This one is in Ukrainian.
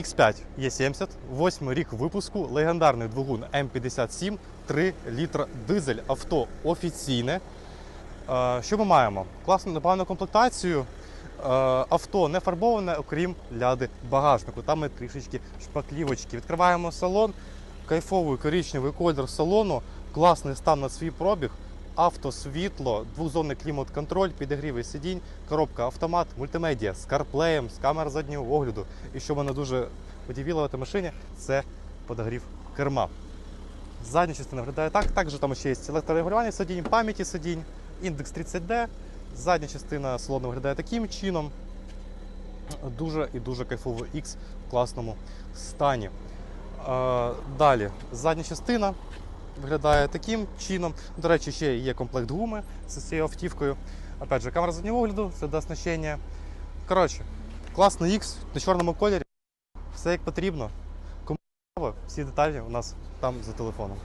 X5 Е70, 8 рік випуску, легендарний двигун М57, 3 літра дизель, авто офіційне. Е, Що ми маємо? Класну непогану комплектацію. Е, Авто не фарбоване, окрім ляди багажнику. Там ми трішечки шпаклівочки. Відкриваємо салон, кайфовий коричневий колір салону, класний стан на свій пробіг. Автосвітло, двохзонний клімат-контроль, підігрівий сидінь, коробка автомат, мультимедіа з CarPlay, з камер заднього огляду. І що мене дуже подивило в цій машині, це подогрів керма. Задня частина виглядає так. Також там ще є електрорегулювання сидінь, пам'яті сидінь, індекс 30D. Задня частина салону виглядає таким чином. Дуже і дуже кайфовий X в класному стані. Е, Далі, задня частина виглядає таким чином. До речі, ще є комплект гуми з цією автівкою. Опять же, камера заднього огляду, це оснащення. Коротше, класний X на чорному кольорі. Все як потрібно. Кому всі деталі у нас там за телефоном.